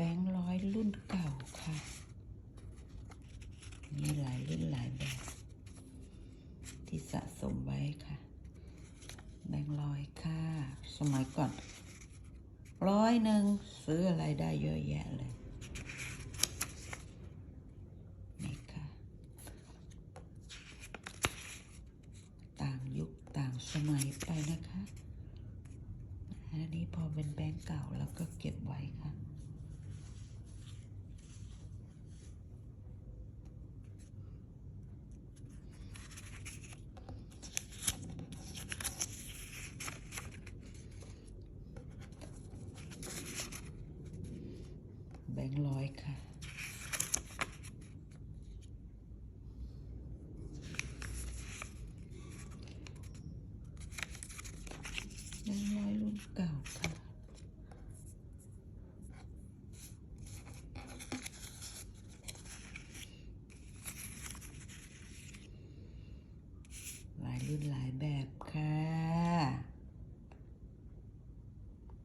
บงค์ร้อยรุ่นเก่าค่ะ มีหลายรุ่นหลายแบบ ที่สะสมไว้ค่ะ แบงค์ร้อยค่ะ สมัยก่อนร้อยหนึ่งซื้ออะไรได้เยอะแยะเลย นี่ค่ะ ต่างยุคต่างสมัยไปนะคะ อันนี้พอเป็นแบงก์เก่าแล้วก็เก็บไว้ค่ะ แบงค์ร้อยค่ะ แบงค์ร้อยรุ่นเก่าค่ะ หลายรุ่นหลายแบบค่ะ